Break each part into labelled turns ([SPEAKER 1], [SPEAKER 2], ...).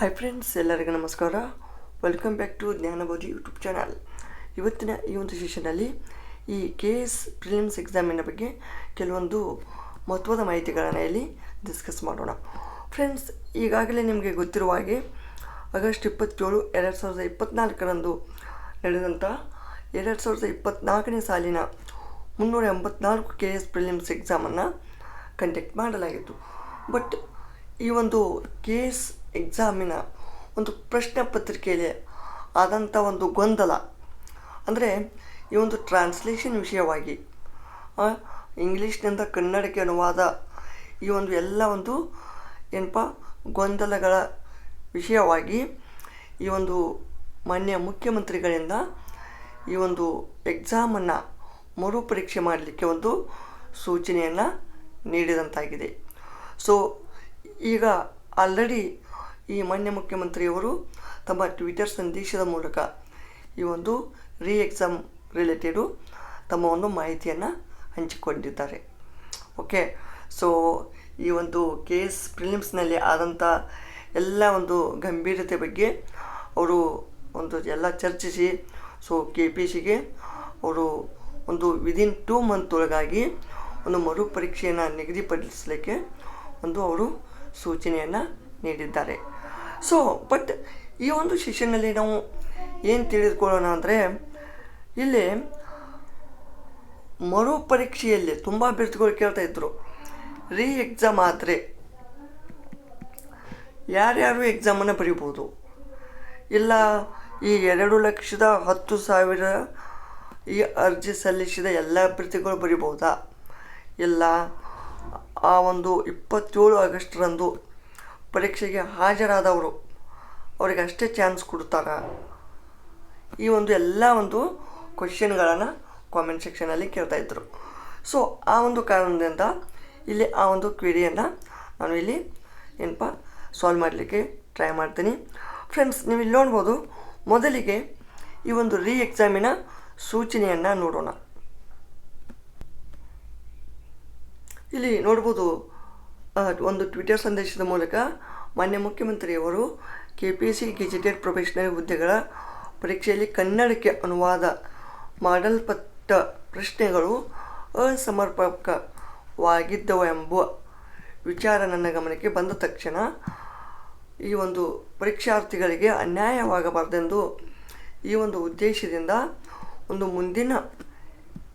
[SPEAKER 1] Hi friends ಎಲ್ಲರಿಗೂ ನಮಸ್ಕಾರ. Welcome back to Jnanabodhi YouTube channel ಇವತ್ತಿನ ಈ ಒಂದು ಸೆಷನಲ್ಲಿ ಈ ಕೆ ಎಸ್ ಪ್ರಿಲಿಮ್ಸ್ ಎಕ್ಸಾಮಿನ ಬಗ್ಗೆ ಕೆಲವೊಂದು ಮಹತ್ವದ ಮಾಹಿತಿಗಳನ್ನು ಇಲ್ಲಿ ಡಿಸ್ಕಸ್ ಮಾಡೋಣ. ಫ್ರೆಂಡ್ಸ್ ಈಗಾಗಲೇ ನಿಮಗೆ ಗೊತ್ತಿರುವ ಹಾಗೆ ಆಗಸ್ಟ್ ಇಪ್ಪತ್ತೇಳು ಎರಡು ಸಾವಿರದ ಇಪ್ಪತ್ತ್ನಾಲ್ಕರಂದು ನಡೆದಂಥ ಎರಡು ಸಾವಿರದ ಇಪ್ಪತ್ತ್ನಾಲ್ಕನೇ ಸಾಲಿನ ಮುನ್ನೂರ ಎಂಬತ್ನಾಲ್ಕು ಕೆ ಎಸ್ ಪ್ರಿಲಿಮ್ಸ್ ಎಕ್ಸಾಮನ್ನು ಕಂಡಕ್ಟ್ ಮಾಡಲಾಗಿತ್ತು. ಬಟ್ ಈ ಒಂದು ಕೆ ಎಸ್ ಎಕ್ಸಾಮಿನ ಒಂದು ಪ್ರಶ್ನೆ ಪತ್ರಿಕೆಯಲ್ಲಿ ಆದಂಥ ಒಂದು ಗೊಂದಲ. ಅಂದರೆ ಈ ಒಂದು ಟ್ರಾನ್ಸ್ಲೇಷನ್ ವಿಷಯವಾಗಿ ಇಂಗ್ಲೀಷ್ನಿಂದ ಕನ್ನಡಕ್ಕೆ ಅನುವಾದ ಈ ಒಂದು ಎಲ್ಲ ಒಂದು ಏನಪ್ಪ, ಗೊಂದಲಗಳ ವಿಷಯವಾಗಿ ಈ ಒಂದು ಮಾನ್ಯ ಮುಖ್ಯಮಂತ್ರಿಗಳಿಂದ ಈ ಒಂದು ಎಕ್ಸಾಮನ್ನು ಮರುಪರೀಕ್ಷೆ ಮಾಡಲಿಕ್ಕೆ ಒಂದು ಸೂಚನೆಯನ್ನು ನೀಡಿದಂತಾಗಿದೆ. ಸೊ ಈಗ ಆಲ್ರೆಡಿ ಈ ಮಾನ್ಯ ಮುಖ್ಯಮಂತ್ರಿಯವರು ತಮ್ಮ ಟ್ವಿಟರ್ ಸಂದೇಶದ ಮೂಲಕ ಈ ಒಂದು ರೀ ಎಕ್ಸಾಮ್ ರಿಲೇಟೆಡು ತಮ್ಮ ಒಂದು ಮಾಹಿತಿಯನ್ನು ಹಂಚಿಕೊಂಡಿದ್ದಾರೆ. ಓಕೆ ಸೊ ಈ ಒಂದು ಕೇಸ್ ಪ್ರಿಲಿಮ್ಸ್ನಲ್ಲಿ ಆದಂಥ ಎಲ್ಲ ಒಂದು ಗಂಭೀರತೆ ಬಗ್ಗೆ ಅವರು ಒಂದು ಎಲ್ಲ ಚರ್ಚಿಸಿ ಸೊ ಕೆ ಪಿ ಸಿಗೆ ಅವರು ಒಂದು ವಿದಿನ್ ಟೂ ಮಂತ್ ಒಳಗಾಗಿ ಒಂದು ಮರುಪರೀಕ್ಷೆಯನ್ನು ನಿಗದಿಪಡಿಸಲಿಕ್ಕೆ ಒಂದು ಅವರು ಸೂಚನೆಯನ್ನು ನೀಡಿದ್ದಾರೆ. ಸೊ ಬಟ್ ಈ ಒಂದು ಸೆಷನ್ನಲ್ಲಿ ನಾವು ಏನು ತಿಳಿದುಕೊಳ್ಳೋಣ ಅಂದರೆ, ಇಲ್ಲಿ ಮರುಪರೀಕ್ಷೆಯಲ್ಲಿ ತುಂಬ ಅಭ್ಯರ್ಥಿಗಳು ಕೇಳ್ತಾ ಇದ್ರು. ರೀ ಎಕ್ಸಾಮ್ ಆದರೆ ಯಾರ್ಯಾರು ಎಕ್ಸಾಮನ್ನು ಬರೀಬೋದು ಇಲ್ಲ, ಈ ಎರಡು ಲಕ್ಷದ ಹತ್ತು ಸಾವಿರ ಈ ಅರ್ಜಿ ಸಲ್ಲಿಸಿದ ಎಲ್ಲ ಅಭ್ಯರ್ಥಿಗಳು ಬರಿಬೋದಾ ಇಲ್ಲ, ಆ ಒಂದು ಇಪ್ಪತ್ತೇಳು ಆಗಸ್ಟ್ರಂದು ಪರೀಕ್ಷೆಗೆ ಹಾಜರಾದವರು. ಅವರಿಗೆ ಅಷ್ಟೇ ಚಾನ್ಸ್ ಕೊಡ್ತಾರಾ ಈ ಒಂದು ಎಲ್ಲ ಒಂದು ಕ್ವಶನ್ಗಳನ್ನು ಕಾಮೆಂಟ್ ಸೆಕ್ಷನಲ್ಲಿ ಇದ್ದರು ಸೊ ಆ ಒಂದು ಕಾರಣದಿಂದ ಇಲ್ಲಿ ಆ ಒಂದು ಕ್ವಿರಿಯನ್ನು ನಾನು ಇಲ್ಲಿ ಏನಪ್ಪ ಸಾಲ್ವ್ ಮಾಡಲಿಕ್ಕೆ ಟ್ರೈ ಮಾಡ್ತೀನಿ. ಫ್ರೆಂಡ್ಸ್ ನೀವು ಇಲ್ಲಿ ನೋಡ್ಬೋದು, ಮೊದಲಿಗೆ ಈ ಒಂದು ರೀ ಎಕ್ಸಾಮಿನ ಸೂಚನೆಯನ್ನು ನೋಡೋಣ. ಇಲ್ಲಿ ನೋಡ್ಬೋದು ಒಂದು ಟ್ವಿಟರ್ ಸಂದೇಶದ ಮೂಲಕ ಮಾನ್ಯ ಮುಖ್ಯಮಂತ್ರಿಯವರು K P S C gazetted professional ಹುದ್ದೆಗಳ ಪರೀಕ್ಷೆಯಲ್ಲಿ ಕನ್ನಡಕ್ಕೆ ಅನುವಾದ ಮಾಡಲ್ಪಟ್ಟ ಪ್ರಶ್ನೆಗಳು ಅಸಮರ್ಪಕವಾಗಿದ್ದವು ಎಂಬ ವಿಚಾರ ನನ್ನ ಗಮನಕ್ಕೆ ಬಂದ ತಕ್ಷಣ ಈ ಒಂದು ಪರೀಕ್ಷಾರ್ಥಿಗಳಿಗೆ ಅನ್ಯಾಯವಾಗಬಾರ್ದೆಂದು ಈ ಒಂದು ಉದ್ದೇಶದಿಂದ ಒಂದು ಮುಂದಿನ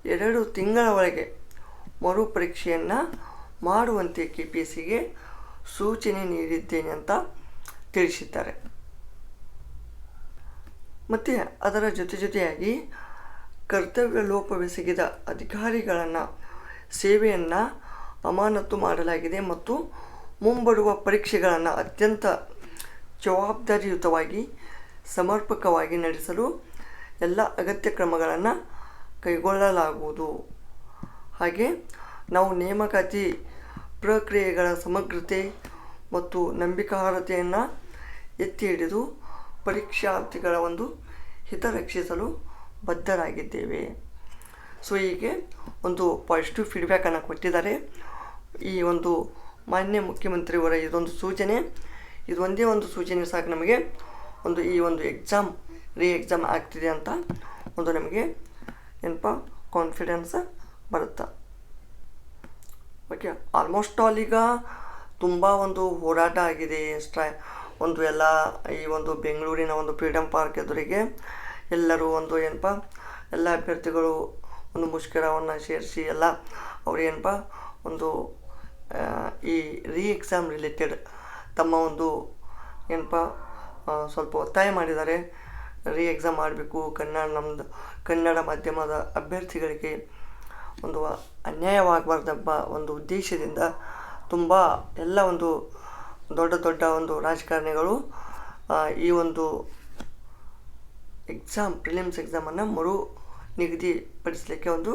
[SPEAKER 1] ಎರಡು ತಿಂಗಳವರೆಗೆ ಮರುಪರೀಕ್ಷೆಯನ್ನು ಮಾಡುವಂತೆ ಕೆ ಪಿ ಎಸ್ ಸಿಗೆ ಸೂಚನೆ ನೀಡಿದ್ದೇನೆ ಅಂತ ತಿಳಿಸಿದ್ದಾರೆ. ಮತ್ತು ಅದರ ಜೊತೆ ಜೊತೆಯಾಗಿ ಕರ್ತವ್ಯ ಲೋಪವೆಸಗಿದ ಅಧಿಕಾರಿಗಳನ್ನು ಸೇವೆಯನ್ನು ಅಮಾನತು ಮಾಡಲಾಗಿದೆ ಮತ್ತು ಮುಂಬರುವ ಪರೀಕ್ಷೆಗಳನ್ನು ಅತ್ಯಂತ ಜವಾಬ್ದಾರಿಯುತವಾಗಿ, ಸಮರ್ಪಕವಾಗಿ ನಡೆಸಲು ಎಲ್ಲ ಅಗತ್ಯ ಕ್ರಮಗಳನ್ನು ಕೈಗೊಳ್ಳಲಾಗುವುದು. ಹಾಗೆ ನಾವು ನೇಮಕಾತಿ ಪ್ರಕ್ರಿಯೆಗಳ ಸಮಗ್ರತೆ ಮತ್ತು ನಂಬಿಕಾರ್ಹತೆಯನ್ನು ಎತ್ತಿ ಹಿಡಿದು ಪರೀಕ್ಷಾರ್ಥಿಗಳ ಒಂದು ಹಿತ ರಕ್ಷಿಸಲು ಬದ್ಧರಾಗಿದ್ದೇವೆ. ಸೊ ಹೀಗೆ ಒಂದು ಪಾಸಿಟಿವ್ ಫೀಡ್ಬ್ಯಾಕನ್ನು ಕೊಟ್ಟಿದ್ದಾರೆ. ಈ ಒಂದು ಮಾನ್ಯ ಮುಖ್ಯಮಂತ್ರಿಯವರ ಇದೊಂದು ಸೂಚನೆ. ಇದು ಒಂದೇ ಒಂದು ಸೂಚನೆ ಸಾಕು ನಮಗೆ. ಒಂದು ಈ ಒಂದು ಎಕ್ಸಾಮ್ ರೀ ಎಕ್ಸಾಮ್ ಆಗ್ತಿದೆ ಅಂತ ಒಂದು ನಮಗೆ ಏನಪ್ಪ ಕಾನ್ಫಿಡೆನ್ಸ್ ಬರುತ್ತೆ? ಓಕೆ ಆಲ್ಮೋಸ್ಟ್ ಆಲ್ ಈಗ ತುಂಬ ಒಂದು ಹೋರಾಟ ಆಗಿದೆ ಸ್ಟ್ರೈ ಒಂದು ಎಲ್ಲ ಈ ಒಂದು ಬೆಂಗಳೂರಿನ ಒಂದು ಫ್ರೀಡಮ್ ಪಾರ್ಕ್ ಎದುರಿಗೆ ಎಲ್ಲರೂ ಒಂದು ಏನಪ್ಪ, ಎಲ್ಲ ಅಭ್ಯರ್ಥಿಗಳು ಒಂದು ಮುಷ್ಕರವನ್ನು ಸೇರಿಸಿ ಎಲ್ಲ ಅವ್ರು ಏನಪ್ಪ, ಒಂದು ಈ ರೀ ಎಕ್ಸಾಮ್ ರಿಲೇಟೆಡ್ ತಮ್ಮ ಒಂದು ಏನಪ್ಪ ಸ್ವಲ್ಪ ಒತ್ತಾಯ ಮಾಡಿದ್ದಾರೆ. ರೀ ಎಕ್ಸಾಮ್ ಮಾಡಬೇಕು, ಕನ್ನಡ ನಮ್ಮದು ಕನ್ನಡ ಮಾಧ್ಯಮದ ಅಭ್ಯರ್ಥಿಗಳಿಗೆ ಒಂದು ಅನ್ಯಾಯವಾಗಬಾರ್ದೆಂಬ ಒಂದು ಉದ್ದೇಶದಿಂದ ತುಂಬ ಎಲ್ಲ ಒಂದು ದೊಡ್ಡ ದೊಡ್ಡ ಒಂದು ರಾಜಕಾರಣಿಗಳು ಈ ಒಂದು ಎಕ್ಸಾಮ್ ಪ್ರಿಲಿಮ್ಸ್ ಎಕ್ಸಾಮನ್ನು ಮರು ನಿಗದಿಪಡಿಸಲಿಕ್ಕೆ ಒಂದು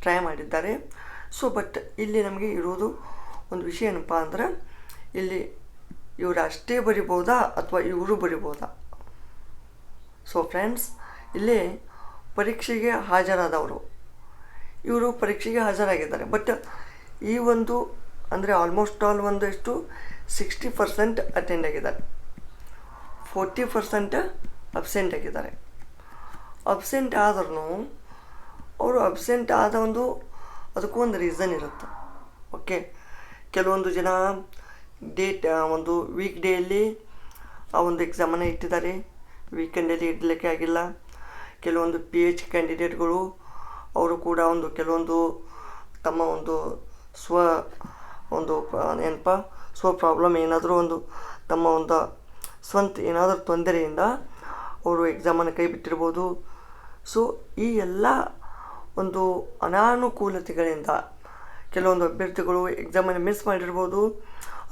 [SPEAKER 1] ಟ್ರೈ ಮಾಡಿದ್ದಾರೆ. ಸೊ ಬಟ್ ಇಲ್ಲಿ ನಮಗೆ ಇರೋದು ಒಂದು ವಿಷಯ ಏನಪ್ಪ ಅಂದ್ರೆ, ಇಲ್ಲಿ ಇವರು ಅಷ್ಟೇ ಬರಿಬೋದಾ ಅಥವಾ ಇವರು ಬರಿಬೋದಾ? ಸೊ ಫ್ರೆಂಡ್ಸ್ ಇಲ್ಲಿ ಪರೀಕ್ಷೆಗೆ ಹಾಜರಾದವರು. ಇವರು ಪರೀಕ್ಷೆಗೆ ಹಾಜರಾಗಿದ್ದಾರೆ. ಬಟ್ ಈ ಒಂದು ಅಂದರೆ ಆಲ್ಮೋಸ್ಟ್ ಆಲ್ ಒಂದಷ್ಟು ಸಿಕ್ಸ್ಟಿ ಪರ್ಸೆಂಟ್ ಅಟೆಂಡ್ ಆಗಿದ್ದಾರೆ. ಫೋರ್ಟಿ ಪರ್ಸೆಂಟ್ ಅಬ್ಸೆಂಟ್ ಆಗಿದ್ದಾರೆ. ಅಬ್ಸೆಂಟ್ ಆದ್ರೂ ಅವರು ಅಬ್ಸೆಂಟ್ ಆದ ಒಂದು ಅದಕ್ಕೂ ಒಂದು ರೀಸನ್ ಇರುತ್ತೆ. ಓಕೆ ಕೆಲವೊಂದು ಜನ ಡೇಟ್ ಒಂದು ವೀಕ್ ಡೇಯಲ್ಲಿ ಆ ಒಂದು ಎಕ್ಸಾಮನ್ನು ಇಟ್ಟಿದ್ದಾರೆ. ವೀಕೆಂಡಲ್ಲಿ ಇಡಲಿಕ್ಕೆ ಆಗಿಲ್ಲ. ಕೆಲವೊಂದು ಪಿ ಎಚ್ ಕ್ಯಾಂಡಿಡೇಟ್ಗಳು ಅವರು ಕೂಡ ಒಂದು ಕೆಲವೊಂದು ತಮ್ಮ ಒಂದು ಸ್ವ ಒಂದು ಏನಪ್ಪ, ಸ್ವ ಪ್ರಾಬ್ಲಮ್ ಏನಾದರೂ ಒಂದು ತಮ್ಮ ಒಂದು ಸ್ವಂತ ಏನಾದರೂ ತೊಂದರೆಯಿಂದ ಅವರು ಎಕ್ಸಾಮನ್ನು ಕೈ ಬಿಟ್ಟಿರ್ಬೋದು. ಸೊ ಈ ಎಲ್ಲ ಒಂದು ಅನಾನುಕೂಲತೆಗಳಿಂದ ಕೆಲವೊಂದು ಅಭ್ಯರ್ಥಿಗಳು ಎಕ್ಸಾಮನ್ನು ಮಿಸ್ ಮಾಡಿರ್ಬೋದು.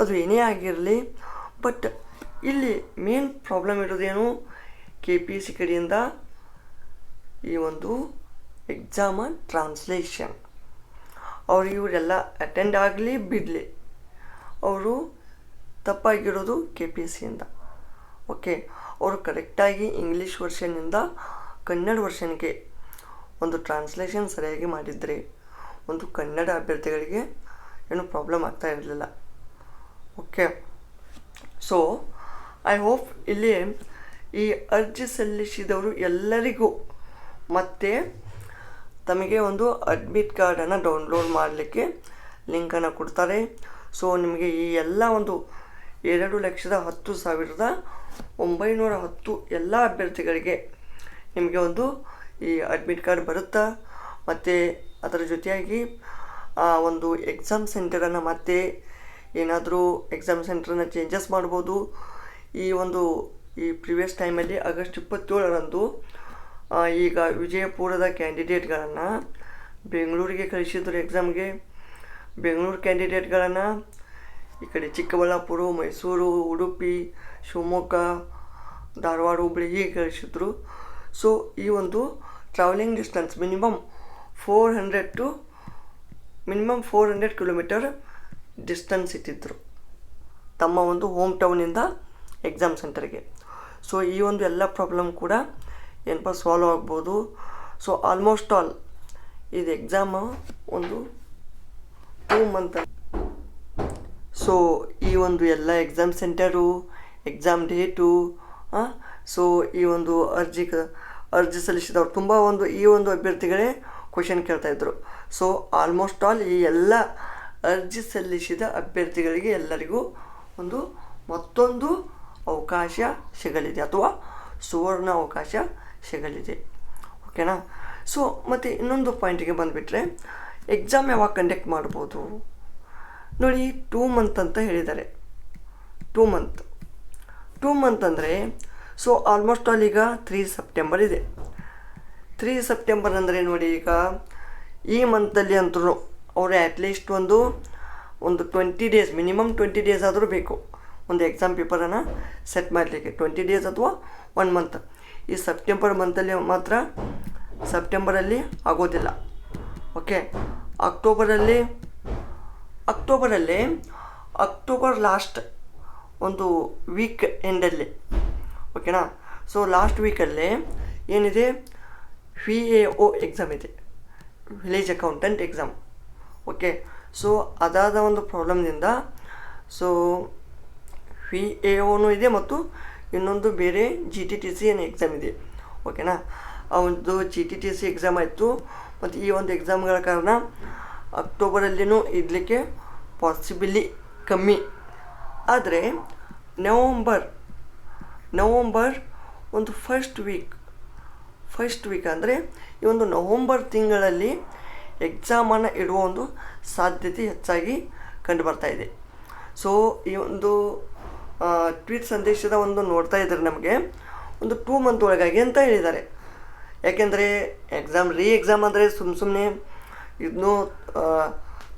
[SPEAKER 1] ಅದು ಏನೇ ಆಗಿರಲಿ ಬಟ್ ಇಲ್ಲಿ ಮೇನ್ ಪ್ರಾಬ್ಲಮ್ ಇರೋದೇನು ಕೆ ಪಿ ಸಿ ಕಡೆಯಿಂದ ಈ ಒಂದು ಎಕ್ಸಾಮ ಟ್ರಾನ್ಸ್ಲೇಷನ್ ಅವರು ಇವರೆಲ್ಲ ಅಟೆಂಡ್ ಆಗಲಿ, ಬಿಡಲಿ. ಅವರು ತಪ್ಪಾಗಿರೋದು ಕೆ ಪಿ ಎಸ್ ಸಿಯಿಂದ ಓಕೆ ಅವರು ಕರೆಕ್ಟಾಗಿ ಇಂಗ್ಲೀಷ್ ವರ್ಷನಿಂದ ಕನ್ನಡ ವರ್ಷನ್ಗೆ ಒಂದು ಟ್ರಾನ್ಸ್ಲೇಷನ್ ಸರಿಯಾಗಿ ಮಾಡಿದರೆ ಒಂದು ಕನ್ನಡ ಅಭ್ಯರ್ಥಿಗಳಿಗೆ ಏನು ಪ್ರಾಬ್ಲಮ್ ಆಗ್ತಾ ಇರಲಿಲ್ಲ. ಓಕೆ ಸೊ ಐ ಹೋಪ್ ಇಲ್ಲಿ ಈ ಅರ್ಜಿ ಸಲ್ಲಿಸಿದವರು ಎಲ್ಲರಿಗೂ ಮತ್ತೆ ತಮಗೆ ಒಂದು ಅಡ್ಮಿಟ್ ಕಾರ್ಡನ್ನು ಡೌನ್ಲೋಡ್ ಮಾಡಲಿಕ್ಕೆ ಲಿಂಕನ್ನು ಕೊಡ್ತಾರೆ. ಸೊ ನಿಮಗೆ ಈ ಎಲ್ಲ ಒಂದು ಎರಡು ಲಕ್ಷದ ಹತ್ತು ಸಾವಿರದ ಒಂಬೈನೂರ ಹತ್ತು ಎಲ್ಲ ಅಭ್ಯರ್ಥಿಗಳಿಗೆ ನಿಮಗೆ ಒಂದು ಈ ಅಡ್ಮಿಟ್ ಕಾರ್ಡ್ ಬರುತ್ತಾ? ಮತ್ತು ಅದರ ಜೊತೆಯಾಗಿ, ಆ, ಒಂದು ಎಕ್ಸಾಮ್ ಸೆಂಟರನ್ನು ಮತ್ತೆ ಏನಾದರೂ ಎಕ್ಸಾಮ್ ಸೆಂಟ್ರನ್ನ ಚೇಂಜಸ್ ಮಾಡ್ಬೋದು. ಈ ಒಂದು, ಈ ಪ್ರಿವಿಯಸ್ ಟೈಮಲ್ಲಿ ಆಗಸ್ಟ್ ಇಪ್ಪತ್ತೇಳರಂದು ಈಗ ವಿಜಯಪುರದ ಕ್ಯಾಂಡಿಡೇಟ್ಗಳನ್ನು ಬೆಂಗಳೂರಿಗೆ ಕಳಿಸಿದ್ರು ಎಕ್ಸಾಮ್ಗೆ ಬೆಂಗಳೂರು ಕ್ಯಾಂಡಿಡೇಟ್ಗಳನ್ನು ಈ ಕಡೆ ಚಿಕ್ಕಬಳ್ಳಾಪುರ, ಮೈಸೂರು, ಉಡುಪಿ, ಶಿವಮೊಗ್ಗ, ಧಾರವಾಡ, ಹುಬ್ಳಿ ಹೀಗೆ ಕಳಿಸಿದ್ರು. ಸೊ ಈ ಒಂದು travelling distance minimum four hundred to minimum four hundred kilometre distance ಇಟ್ಟಿದ್ದರು ತಮ್ಮ ಒಂದು ಹೋಮ್ ಟೌನಿಂದ ಎಕ್ಸಾಮ್ ಸೆಂಟರ್ಗೆ ಸೊ ಈ ಒಂದು ಎಲ್ಲ ಪ್ರಾಬ್ಲಮ್ ಕೂಡ ಏನಪ್ಪ ಸಾಲ್ವ್ ಆಗ್ಬೋದು. ಸೊ ಆಲ್ಮೋಸ್ಟ್ ಆಲ್ ಇದು ಎಕ್ಸಾಮ್ ಒಂದು ಟೂ ಮಂತ್ ಸೊ ಈ ಒಂದು ಎಲ್ಲ exam centre exam date so ಈ ಒಂದು ಅರ್ಜಿ ಅರ್ಜಿ ಸಲ್ಲಿಸಿದವರು ತುಂಬ ಒಂದು, ಈ ಒಂದು ಅಭ್ಯರ್ಥಿಗಳೇ ಕ್ವಶನ್ ಕೇಳ್ತಾಯಿದ್ರು ಸೊ ಆಲ್ಮೋಸ್ಟ್ ಆಲ್ ಈ ಎಲ್ಲ ಅರ್ಜಿ ಸಲ್ಲಿಸಿದ ಅಭ್ಯರ್ಥಿಗಳಿಗೆ ಎಲ್ಲರಿಗೂ ಒಂದು ಮತ್ತೊಂದು ಅವಕಾಶ ಸಿಗಲಿದೆ. ಅಥವಾ ಸುವರ್ಣ ಅವಕಾಶ ಸಿಗಲಿದೆ. ಓಕೆನಾ ಸೊ ಮತ್ತು ಇನ್ನೊಂದು ಪಾಯಿಂಟಿಗೆ ಬಂದುಬಿಟ್ರೆ ಎಕ್ಸಾಮ್ ಯಾವಾಗ ಕಂಡಕ್ಟ್ ಮಾಡ್ಬೋದು? ನೋಡಿ ಟೂ ಮಂತ್ ಅಂತ ಹೇಳಿದ್ದಾರೆ. ಟೂ ಮಂತ್ ಟೂ ಮಂತ್ ಅಂದರೆ ಸೊ ಆಲ್ಮೋಸ್ಟ್ ಆಲ್ ಈಗ ತ್ರೀ ಸೆಪ್ಟೆಂಬರ್ ಇದೆ. ತ್ರೀ ಸೆಪ್ಟೆಂಬರ್ ಅಂದರೆ ನೋಡಿ ಈಗ, ಈ ಮಂತಲ್ಲಿ ಅಂತೂ ಅವರು ಅಟ್ಲೀಸ್ಟ್ ಒಂದು ಒಂದು twenty days minimum twenty days ಆದರೂ ಬೇಕು. ಒಂದು ಎಕ್ಸಾಮ್ ಪೇಪರನ್ನು ಸೆಟ್ ಮಾಡಲಿಕ್ಕೆ ಟ್ವೆಂಟಿ ಡೇಸ್ ಅಥವಾ ಒನ್ ಮಂತ್ ಈ ಸೆಪ್ಟೆಂಬರ್ ಮಂತಲ್ಲಿ ಮಾತ್ರ ಸೆಪ್ಟೆಂಬರಲ್ಲಿ ಆಗೋದಿಲ್ಲ. ಓಕೆ ಅಕ್ಟೋಬರಲ್ಲಿ ಅಕ್ಟೋಬರಲ್ಲಿ ಅಕ್ಟೋಬರ್ ಲಾಸ್ಟ್ ಒಂದು ವೀಕ್ ಎಂಡಲ್ಲಿ ಓಕೆನಾ ಸೊ ಲಾಸ್ಟ್ ವೀಕಲ್ಲಿ ಏನಿದೆ? ವಿ ಎ ಒ ಎಕ್ಸಾಮ್ ಇದೆ. Village accountant exam okay so ಅದಾದ ಒಂದು ಪ್ರಾಬ್ಲಮ್ನಿಂದ ಸೊ ವಿ ಎ ಓನು ಇದೆ ಮತ್ತು ಇನ್ನೊಂದು ಬೇರೆ ಜಿ ಟಿ ಟಿ ಸಿ ಏನು ಎಕ್ಸಾಮ್ ಇದೆ. ಓಕೆನಾ ಆ ಒಂದು G T T C exam ಆಯಿತು. ಮತ್ತು ಈ ಒಂದು ಎಕ್ಸಾಮ್ಗಳ ಕಾರಣ ಅಕ್ಟೋಬರಲ್ಲಿನೂ ಇಡಲಿಕ್ಕೆ ಪಾಸಿಬಿಲಿ ಕಮ್ಮಿ. ಆದರೆ ನವಂಬರ್ ನವಂಬರ್ ಒಂದು ಫಸ್ಟ್ ವೀಕ್ ಫಸ್ಟ್ ವೀಕ್ ಅಂದರೆ ಈ ಒಂದು ನವಂಬರ್ ತಿಂಗಳಲ್ಲಿ ಎಕ್ಸಾಮನ್ನು ಇಡುವ ಒಂದು ಸಾಧ್ಯತೆ ಹೆಚ್ಚಾಗಿ ಕಂಡುಬರ್ತಾ ಇದೆ. ಸೊ ಈ ಒಂದು ಟ್ವೀಟ್ ಸಂದೇಶದ ಒಂದು ನೋಡ್ತಾ ಇದ್ದಾರೆ ನಮಗೆ. ಒಂದು ಟೂ ಮಂತ್ ಒಳಗಾಗಿ ಅಂತ ಹೇಳಿದ್ದಾರೆ. ಯಾಕೆಂದರೆ ಎಕ್ಸಾಮ್ ರೀ ಎಕ್ಸಾಮ್ ಅಂದರೆ ಸುಮ್ಮ ಸುಮ್ಮನೆ ಇದನ್ನು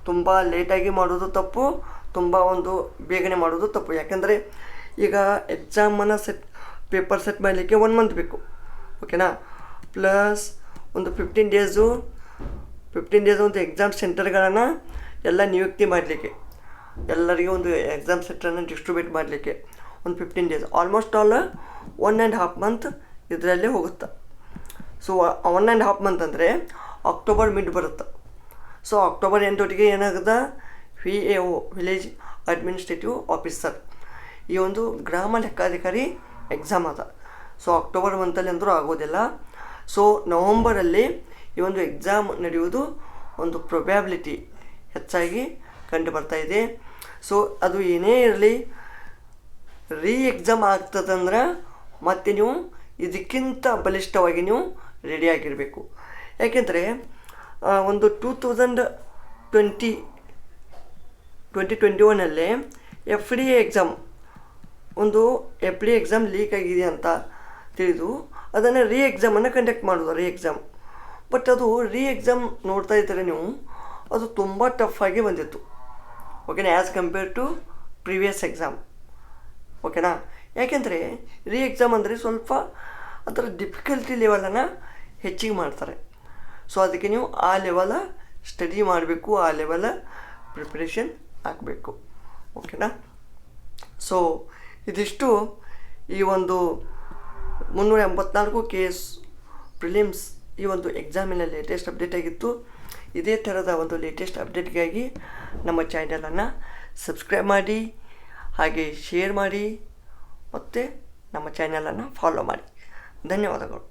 [SPEAKER 1] ತುಂಬ ಲೇಟಾಗಿ ಮಾಡೋದು ತಪ್ಪು, ತುಂಬ ಒಂದು ಬೇಗನೆ ಮಾಡೋದು ತಪ್ಪು. ಯಾಕೆಂದರೆ ಈಗ ಎಕ್ಸಾಮನ್ನು ಸೆಟ್ ಪೇಪರ್ ಸೆಟ್ ಮಾಡಲಿಕ್ಕೆ ಒನ್ ಮಂತ್ ಬೇಕು. ಓಕೆನಾ ಪ್ಲಸ್ ಒಂದು ಫಿಫ್ಟೀನ್ ಡೇಸು ಫಿಫ್ಟೀನ್ ಡೇಸ್ ಒಂದು ಎಕ್ಸಾಮ್ ಸೆಂಟರ್ಗಳನ್ನು ಎಲ್ಲ ನಿಯುಕ್ತಿ ಮಾಡಲಿಕ್ಕೆ. ಎಲ್ಲರಿಗೂ ಒಂದು ಎಕ್ಸಾಮ್ ಸೆಟ್ರನ್ನು ಡಿಸ್ಟ್ರಿಬ್ಯೂಟ್ ಮಾಡಲಿಕ್ಕೆ ಒಂದು fifteen days almost all one and half month ಇದರಲ್ಲೇ ಹೋಗುತ್ತೆ. So one and half month ಅಂದರೆ ಅಕ್ಟೋಬರ್ ಮಿಡ್ ಬರುತ್ತೆ. ಸೊ ಅಕ್ಟೋಬರ್ ಎಂಟೊಟ್ಟಿಗೆ ಏನಾಗುತ್ತೆ? V A O village administrative officer ಈ ಒಂದು ಗ್ರಾಮ ಲೆಕ್ಕಾಧಿಕಾರಿ ಎಕ್ಸಾಮ್ ಅದ. ಸೊ ಅಕ್ಟೋಬರ್ ಮಂತಲ್ಲಿ ಅಂದರೂ ಆಗೋದಿಲ್ಲ. ಸೊ ನವಂಬರಲ್ಲಿ ಈ ಒಂದು ಎಕ್ಸಾಮ್ ನಡೆಯುವುದು ಒಂದು ಪ್ರೊಬ್ಯಾಬಿಲಿಟಿ ಹೆಚ್ಚಾಗಿ ಕಂಡು ಬರ್ತಾ ಇದೆ. ಸೊ ಅದು ಏನೇ ಇರಲಿ ರೀ ಎಕ್ಸಾಮ್ ಆಗ್ತದಂದ್ರೆ ಮತ್ತೆ ನೀವು ಇದಕ್ಕಿಂತ ಬಲಿಷ್ಠವಾಗಿ ನೀವು ರೆಡಿಯಾಗಿರಬೇಕು ಯಾಕೆಂದರೆ ಒಂದು two thousand twenty twenty twenty ಒನ್ನಲ್ಲೇ F D exam ಒಂದು ಎಫ್ ಡಿ ಎಕ್ಸಾಮ್ ಲೀಕ್ ಆಗಿದೆ ಅಂತ ತಿಳಿದು ಅದನ್ನು ರೀ ಎಕ್ಸಾಮನ್ನು ಕಂಡಕ್ಟ್ ಮಾಡೋದು ರೀ ಎಕ್ಸಾಮ್ ಬಟ್ ಅದು ರೀ ಎಕ್ಸಾಮ್ ನೋಡ್ತಾ ಇದ್ದರೆ ನೀವು, ಅದು ತುಂಬ ಟಫ್ ಆಗಿ ಬಂದಿತ್ತು. ಓಕೆನಾ as compare to previous exam ಓಕೆನಾ ಯಾಕೆಂದರೆ ರೀ ಎಕ್ಸಾಮ್ ಅಂದರೆ ಸ್ವಲ್ಪ ಅದರ ಡಿಫಿಕಲ್ಟಿ ಲೆವೆಲನ್ನು ಹೆಚ್ಚಿಗೆ ಮಾಡ್ತಾರೆ. ಸೊ ಅದಕ್ಕೆ ನೀವು ಆ ಲೆವೆಲ ಸ್ಟಡಿ ಮಾಡಬೇಕು, ಆ ಲೆವೆಲ ಪ್ರಿಪ್ರೇಷನ್ ಆಗಬೇಕು. ಓಕೆನಾ ಸೊ ಇದಿಷ್ಟು ಈ ಒಂದು ಮುನ್ನೂರ ಎಂಬತ್ನಾಲ್ಕು ಕೆ ಎಸ್ ಪ್ರಿಲಿಮ್ಸ್ ಈ ಒಂದು ಎಕ್ಸಾಮಿನ ಲೇಟೆಸ್ಟ್ ಅಪ್ಡೇಟ್ ಆಗಿತ್ತು. ಇದೇ ಥರದ ಒಂದು ಲೇಟೆಸ್ಟ್ ಅಪ್ಡೇಟ್ಗಾಗಿ ನಮ್ಮ ಚಾನಲನ್ನು ಸಬ್ಸ್ಕ್ರೈಬ್ ಮಾಡಿ, ಹಾಗೆ ಶೇರ್ ಮಾಡಿ, ಮತ್ತು ನಮ್ಮ ಚಾನಲನ್ನು ಫಾಲೋ ಮಾಡಿ. ಧನ್ಯವಾದಗಳು.